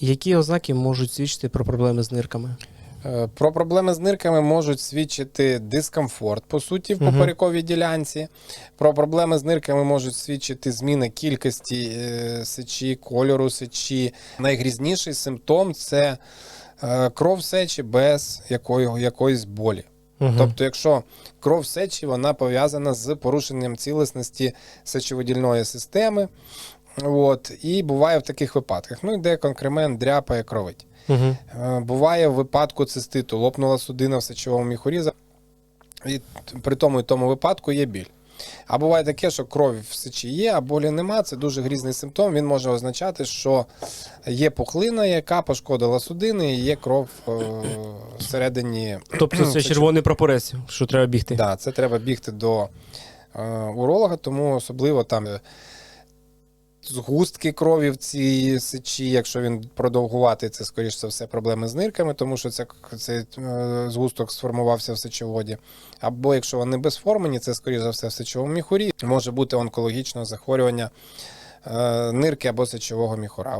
Які ознаки можуть свідчити про проблеми з нирками? Е, Про проблеми з нирками можуть свідчити дискомфорт, по суті, в поперековій ділянці. Про проблеми з нирками можуть свідчити зміни кількості е, сечі, кольору сечі. Найгрізніший симптом це е, кров сечі без якої, якоїсь болі. Угу. Тобто, якщо кров сечі, вона пов'язана з порушенням цілісності сечовидільної системи. От, і буває в таких випадках. Ну, йде конкремент, дряпає, кровить. Угу. Буває в випадку циститу, лопнула судина в сечовому міхурі, і при тому і тому випадку є біль. А буває таке, що кров в сечі є, а болі нема. Це дуже грізний симптом. Він може означати, що є пухлина, яка пошкодила судини, і є кров е, всередині. Тобто це червоний прапорець, що треба бігти. Да, це треба бігти до е, уролога, тому особливо там згустки крові в цій сечі, якщо він продовгуватий, це скоріш за все проблеми з нирками, тому що це, цей е, згусток сформувався в сечоводі. Або якщо вони безформені, це скоріш за все в сечовому міхурі. Може бути онкологічне захворювання е, нирки або сечового міхура.